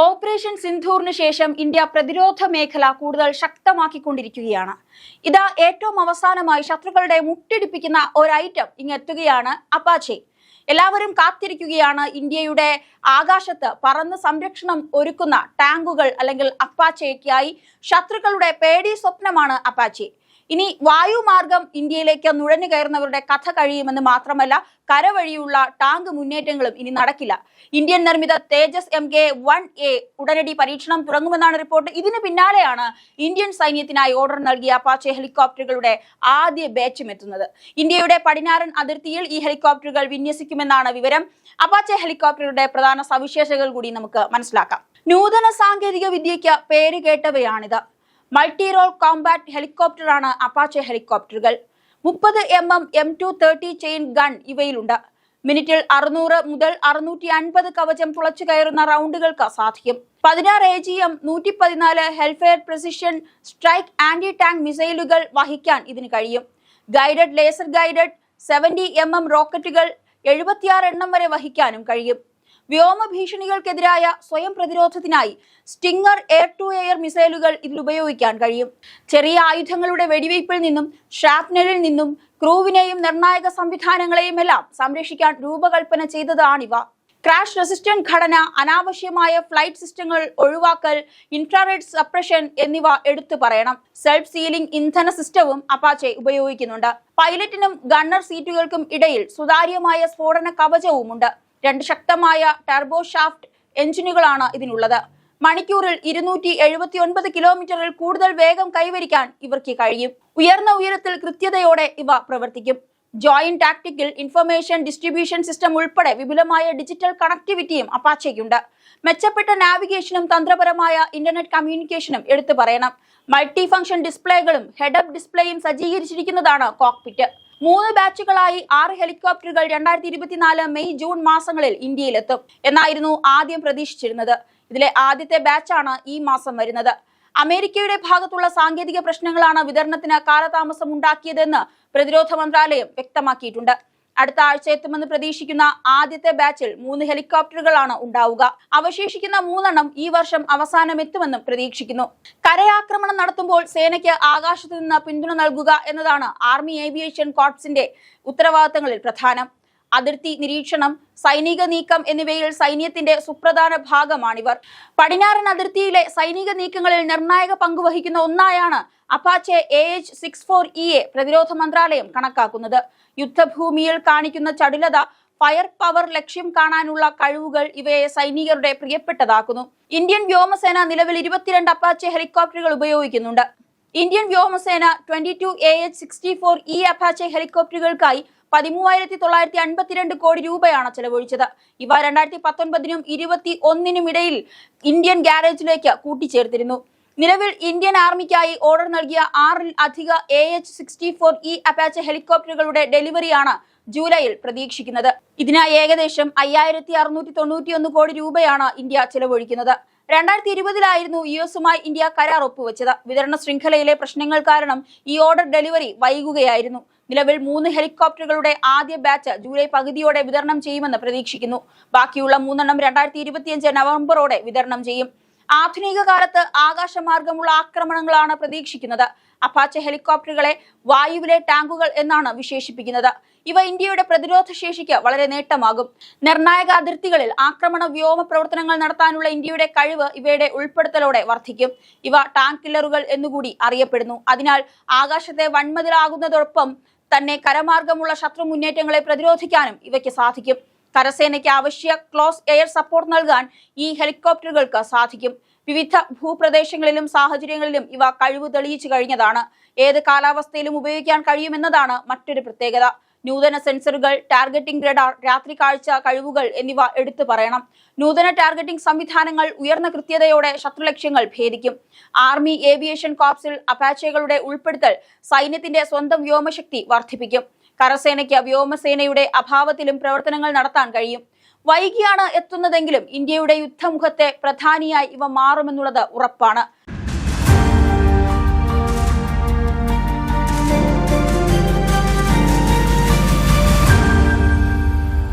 Operation സിന്ധൂറിന് ശേഷം India പ്രതിരോധ മേഖല കൂടുതൽ ശക്തമാക്കിക്കൊണ്ടിരിക്കുകയാണ്. ഇതാ ഏറ്റവും അവസാനമായി ശത്രുക്കളുടെ മുട്ടിടിപ്പിക്കുന്ന ഒരു ഐറ്റം ഇങ്ങെത്തുകയാണ് അപ്പാച്ചെ. എല്ലാവരും കാത്തിരിക്കുകയാണ് ഇന്ത്യയുടെ ആകാശത്ത് പറന്ന് സംരക്ഷണം ഒരുക്കുന്ന ടാങ്കുകൾ അല്ലെങ്കിൽ അപ്പാച്ചയ്ക്കായി ശത്രുക്കളുടെ പേടി സ്വപ്നമാണ് അപ്പാച്ചെ. ഇനി വായുമാർഗം ഇന്ത്യയിലേക്ക് നുഴഞ്ഞു കയറുന്നവരുടെ കഥ കഴിയുമെന്ന് മാത്രമല്ല കരവഴിയുള്ള ടാങ്ക് മുന്നേറ്റങ്ങളും ഇനി നടക്കില്ല. ഇന്ത്യൻ നിർമ്മിത Tejas M K one A ഉടനടി പരീക്ഷണം തുടങ്ങുമെന്നാണ് റിപ്പോർട്ട്. ഇതിന് പിന്നാലെയാണ് ഇന്ത്യൻ സൈന്യത്തിനായി ഓർഡർ നൽകിയ അപ്പാച്ചെ ഹെലികോപ്റ്ററുകളുടെ ആദ്യ ബാച്ചും എത്തുന്നത്. ഇന്ത്യയുടെ പടിഞ്ഞാറൻ അതിർത്തിയിൽ ഈ ഹെലികോപ്റ്ററുകൾ വിന്യസിക്കുമെന്നാണ് വിവരം. അപ്പാച്ചെ ഹെലികോപ്റ്ററുകളുടെ പ്രധാന സവിശേഷതകൾ കൂടി നമുക്ക് മനസ്സിലാക്കാം. നൂതന സാങ്കേതിക വിദ്യയ്ക്ക് പേര് കേട്ടവയാണിത്. മൾട്ടി റോൾ കോമ്പാക്ട് ഹെലികോപ്റ്ററാണ് അപ്പാച്ചെ ഹെലികോപ്റ്ററുകൾ. മുപ്പത് M M M two thirty chain gun ഇവയിലുണ്ട്. മിനിറ്റിൽ അറുന്നൂറ് മുതൽ അറുന്നൂറ്റി അൻപത് കവചം തുളച്ചു കയറുന്ന റൗണ്ടുകൾക്ക് സാധിക്കും. പതിനാറ് എ ജി എം നൂറ്റി പതിനാല് Hellfire precision strike anti tank മിസൈലുകൾ വഹിക്കാൻ ഇതിന് കഴിയും. Guided laser guided seventy M M റോക്കറ്റുകൾ എഴുപത്തിയാറ് എണ്ണം വരെ വഹിക്കാനും കഴിയും. വ്യോമ ഭീഷണികൾക്കെതിരായ സ്വയം പ്രതിരോധത്തിനായി സ്റ്റിംഗർ എയർ ടു എയർ മിസൈലുകൾ ഇതിൽ ഉപയോഗിക്കാൻ കഴിയും. ചെറിയ ആയുധങ്ങളുടെ വെടിവയ്പിൽ നിന്നും ഷാപ്നലിൽ നിന്നും ക്രൂവിനെയും നിർണായക സംവിധാനങ്ങളെയും എല്ലാം സംരക്ഷിക്കാൻ രൂപകൽപ്പന ചെയ്തതാണിവ. ക്രാഷ് റെസിസ്റ്റന്റ് ഘടന അനാവശ്യമായ ഫ്ലൈറ്റ് സിസ്റ്റങ്ങൾ ഒഴിവാക്കൽ ഇൻഫ്രാറെഡ് സപ്രഷൻ എന്നിവ എടുത്തു പറയണം. സെൽഫ് സീലിംഗ് ഇന്ധന സിസ്റ്റവും അപ്പാച്ചെ ഉപയോഗിക്കുന്നുണ്ട്. പൈലറ്റിനും ഗണ്ണർ സീറ്റുകൾക്കും ഇടയിൽ സുതാര്യമായ സ്ഫോടന കവചവുമുണ്ട്. രണ്ട് ശക്തമായ ടർബോ ഷാഫ്റ്റ് എഞ്ചിനുകളാണ് ഇതിനുള്ളത്. മണിക്കൂറിൽ ഇരുന്നൂറ്റി എഴുപത്തി ഒൻപത് കിലോമീറ്ററിൽ കൂടുതൽ വേഗം കൈവരിക്കാൻ ഇവർക്ക് കഴിയും. ഉയർന്ന ഉയരത്തിൽ കൃത്യതയോടെ ഇവ പ്രവർത്തിക്കും. Joint tactical information distribution system ഉൾപ്പെടെ വിപുലമായ ഡിജിറ്റൽ കണക്ടിവിറ്റിയും അപ്പാച്ചയ്ക്കുണ്ട് മെച്ചപ്പെട്ട നാവിഗേഷനും തന്ത്രപരമായ ഇന്റർനെറ്റ് കമ്മ്യൂണിക്കേഷനും എടുത്തു പറയണം. മൾട്ടി ഫംഗ്ഷൻ ഡിസ്പ്ലേകളും ഹെഡപ്പ് ഡിസ്പ്ലേയും സജ്ജീകരിച്ചിരിക്കുന്നതാണ് കോക്പിറ്റ് മൂന്ന് ബാച്ചുകളായി ആറ് ഹെലികോപ്റ്ററുകൾ രണ്ടായിരത്തി ഇരുപത്തിനാല് മെയ് ജൂൺ മാസങ്ങളിൽ ഇന്ത്യയിലെത്തും. എന്നായിരുന്നു ആദ്യം പ്രതീക്ഷിച്ചിരുന്നത്. ഇതിലെ ആദ്യത്തെ ബാച്ചാണ് ഈ മാസം വരുന്നത്. അമേരിക്കയുടെ ഭാഗത്തുള്ള സാങ്കേതിക പ്രശ്നങ്ങളാണ് വിതരണത്തിന് കാലതാമസം ഉണ്ടാക്കിയതെന്ന് പ്രതിരോധ മന്ത്രാലയം വ്യക്തമാക്കിയിട്ടുണ്ട്. അടുത്ത ആഴ്ച എത്തുമെന്ന് പ്രതീക്ഷിക്കുന്ന ആദ്യത്തെ ബാച്ചിൽ മൂന്ന് ഹെലികോപ്റ്ററുകളാണ് ഉണ്ടാവുക. അവശേഷിക്കുന്ന മൂന്നെണ്ണം ഈ വർഷം അവസാനം എത്തുമെന്നും പ്രതീക്ഷിക്കുന്നു. കരയാക്രമണം നടത്തുമ്പോൾ സേനയ്ക്ക് ആകാശത്തു നിന്ന് പിന്തുണ നൽകുക എന്നതാണ് ആർമി ഏവിയേഷൻ കോർപ്സിന്റെ ഉത്തരവാദിത്തങ്ങളിൽ പ്രധാനം. അതിർത്തി നിരീക്ഷണം സൈനിക നീക്കം എന്നിവയിൽ സൈന്യത്തിന്റെ സുപ്രധാന ഭാഗമാണിവർ. പടിഞ്ഞാറൻ അതിർത്തിയിലെ സൈനിക നീക്കങ്ങളിൽ നിർണായക പങ്കുവഹിക്കുന്ന ഒന്നായാണ് Apache A H six four E A പ്രതിരോധ മന്ത്രാലയം കണക്കാക്കുന്നത്. യുദ്ധഭൂമിയിൽ കാണിക്കുന്ന ചടുലത ഫയർ പവർ ലക്ഷ്യം കാണാനുള്ള കഴിവുകൾ ഇവയെ സൈനികരുടെ പ്രിയപ്പെട്ടതാക്കുന്നു. ഇന്ത്യൻ വ്യോമസേന നിലവിൽ ഇരുപത്തിരണ്ട് അപ്പാച്ചെ ഹെലികോപ്റ്ററുകൾ ഉപയോഗിക്കുന്നുണ്ട്. ഇന്ത്യൻ വ്യോമസേന twenty two A H sixty four E Apache ഹെലികോപ്റ്ററുകൾക്കായി പതിമൂവായിരത്തി തൊള്ളായിരത്തി അൻപത്തിരണ്ട് കോടി രൂപയാണ് ചെലവഴിച്ചത്. ഇവ രണ്ടായിരത്തി പത്തൊൻപതിനും ഇരുപത്തി ഒന്നിനും ഇടയിൽ ഇന്ത്യൻ ഗ്യാരേജിലേക്ക് കൂട്ടിച്ചേർത്തിരുന്നു. നിലവിൽ ഇന്ത്യൻ ആർമിക്കായി ഓർഡർ നൽകിയ ആറിൽ അധിക A H sixty four E Apache ഹെലികോപ്റ്ററുകളുടെ ഡെലിവറിയാണ് ജൂലൈയിൽ പ്രതീക്ഷിക്കുന്നത്. ഇതിനായി ഏകദേശം അയ്യായിരത്തി അറുന്നൂറ്റി തൊണ്ണൂറ്റി ഒന്ന് കോടി രൂപയാണ് ഇന്ത്യ ചെലവഴിക്കുന്നത്. രണ്ടായിരത്തി ഇരുപതിലായിരുന്നു യു എസുമായി ഇന്ത്യ കരാർ ഒപ്പുവെച്ചത്. വിതരണ ശൃംഖലയിലെ പ്രശ്നങ്ങൾ കാരണം ഈ ഓർഡർ ഡെലിവറി വൈകുകയായിരുന്നു. നിലവിൽ മൂന്ന് ഹെലികോപ്റ്ററുകളുടെ ആദ്യ ബാച്ച് ജൂലൈ പകുതിയോടെ വിതരണം ചെയ്യുമെന്ന് പ്രതീക്ഷിക്കുന്നു. ബാക്കിയുള്ള മൂന്നെണ്ണം രണ്ടായിരത്തി ഇരുപത്തിയഞ്ച് നവംബറോടെ വിതരണം ചെയ്യും. ആധുനിക കാലത്ത് ആകാശമാർഗമുള്ള ആക്രമണങ്ങളാണ് പ്രതീക്ഷിക്കുന്നത്. അപ്പാച്ച ഹെലികോപ്റ്ററുകളെ വായുവിലെ ടാങ്കുകൾ എന്നാണ് വിശേഷിപ്പിക്കുന്നത്. ഇവ ഇന്ത്യയുടെ പ്രതിരോധ ശേഷിക്ക് വളരെ നേട്ടമാകും. നിർണായക അതിർത്തികളിൽ ആക്രമണ വ്യോമ പ്രവർത്തനങ്ങൾ നടത്താനുള്ള ഇന്ത്യയുടെ കഴിവ് ഇവയുടെ ഉൾപ്പെടുത്തലോടെ വർദ്ധിക്കും. ഇവ ടാങ്ക് കില്ലറുകൾ എന്നുകൂടി അറിയപ്പെടുന്നു. അതിനാൽ ആകാശത്തെ വൻമതിലാകുന്നതോടൊപ്പം തന്നെ കരമാർഗമുള്ള ശത്രു മുന്നേറ്റങ്ങളെ പ്രതിരോധിക്കാനും ഇവയ്ക്ക് സാധിക്കും. കരസേനയ്ക്ക് ആവശ്യ ക്ലോസ് എയർ സപ്പോർട്ട് നൽകാൻ ഈ ഹെലികോപ്റ്ററുകൾക്ക് സാധിക്കും. വിവിധ ഭൂപ്രദേശങ്ങളിലും സാഹചര്യങ്ങളിലും ഇവ കഴിവ് തെളിയിച്ചു കഴിഞ്ഞതാണ്. ഏത് കാലാവസ്ഥയിലും ഉപയോഗിക്കാൻ കഴിയുമെന്നതാണ് മറ്റൊരു പ്രത്യേകത. നൂതന സെൻസറുകൾ ടാർഗറ്റിംഗ് റഡാർ രാത്രി കാഴ്ച കഴിവുകൾ എന്നിവ എടുത്തു പറയണം. നൂതന ടാർഗറ്റിംഗ് സംവിധാനങ്ങൾ ഉയർന്ന കൃത്യതയോടെ ശത്രുലക്ഷ്യങ്ങൾ ഭേദിക്കും. ആർമി ഏവിയേഷൻ കോപ്സിൽ അപാച്ചകളുടെ ഉൾപ്പെടുത്തൽ സൈന്യത്തിന്റെ സ്വന്തം വ്യോമശക്തി വർദ്ധിപ്പിക്കും. കരസേനയ്ക്ക് വ്യോമസേനയുടെ അഭാവത്തിലും പ്രവർത്തനങ്ങൾ നടത്താൻ കഴിയും. വൈകിയാണ് എത്തുന്നതെങ്കിലും ഇന്ത്യയുടെ യുദ്ധമുഖത്തെ പ്രധാനിയായി ഇവ മാറുമെന്നുള്ളത് ഉറപ്പാണ്.